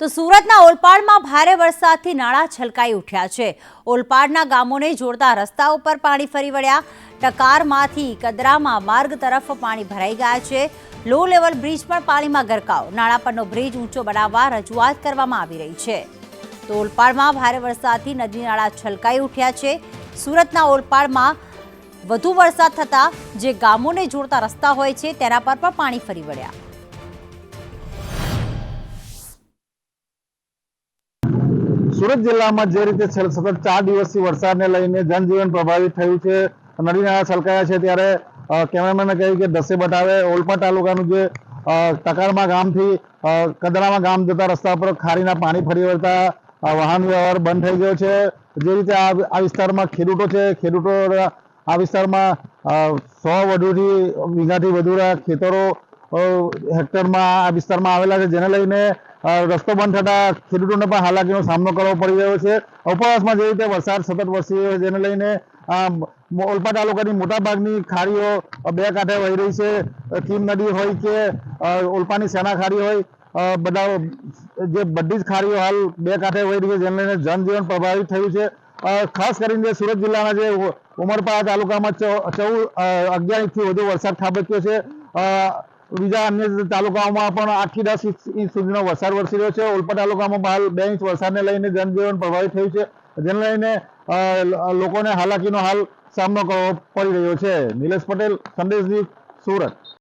તો સુરતના ઓલપાડમાં ભારે વરસાદથી નાળા છલકાઈ ઉઠ્યા છે. ઓલપાડના ગામોને જોડતા રસ્તા ઉપર પાણી ફરી વળ્યા. ટકારમાંથી કદરામાં માર્ગ તરફ પાણી ભરાઈ ગયા છે. લો લેવલ બ્રિજ પણ પાણીમાં ગરકાવ. નાળા પરનો બ્રિજ ઊંચો બનાવવા રજૂઆત કરવામાં આવી રહી છે. તો ઓલપાડમાં ભારે વરસાદથી નદી નાળા છલકાઈ ઉઠ્યા છે. સુરતના ઓલપાડમાં વધુ વરસાદ થતાં જે ગામોને જોડતા રસ્તા હોય છે, તેના પર પણ પાણી ફરી વળ્યા. સુરત જિલ્લામાં જે રીતે સતત ચાર દિવસથી વરસાદને લઈને જનજીવન પ્રભાવિત થયું છે નદી નાળા છલકાયા છે, ત્યારે કેમેરામેને કહ્યું કે દસે બટાવે ઓલપા તાલુકાનું જે ટકારમાં ગામથી કદરામાં ગામ જતા રસ્તા પર ખારીના પાણી ફરી વળતા વાહન વ્યવહાર બંધ થઈ ગયો છે. જે રીતે આ વિસ્તારમાં ખેડૂતો છે, ખેડૂતો આ વિસ્તારમાં સો વધુથી, વીઘાથી વધુના ખેતરો હેક્ટરમાં આ વિસ્તારમાં આવેલા છે, જેને લઈને રસ્તો બંધ થતા ખેડૂતોને પણ હાલાકીનો સામનો કરવો પડી રહ્યો છે. ઉપરવાસમાં જે રીતે વરસાદ સતત વરસી રહ્યો છે, જેને લઈને ઓલપા તાલુકાની મોટાભાગની ખાડીઓ બે કાંઠે વહી રહી છે. કીમ નદી હોય કે ઓલપાની સેના ખાડી હોય બધા જે બધી જ ખાડીઓ હાલ બે કાંઠે વહી રહી છે, જેને લઈને જનજીવન પ્રભાવિત થયું છે. ખાસ કરીને સુરત જિલ્લાના જે ઉમરપાડા તાલુકામાં ચૌદ અગિયાર ઇંચથી વધુ વરસાદ ખાબક્યો છે. બીજા અન્ય તાલુકાઓમાં પણ આઠથી દસ ઇંચ સુધીનો વરસાદ વરસી રહ્યો છે. ઓલપા તાલુકામાં હાલ બે ઇંચ વરસાદને લઈને જનજીવન પ્રભાવિત થયું છે. જેને લઈને લોકોને હાલાકીનો હાલ સામનો કરવો પડી રહ્યો છે. નિલેશ પટેલ સંદેશ સુરત.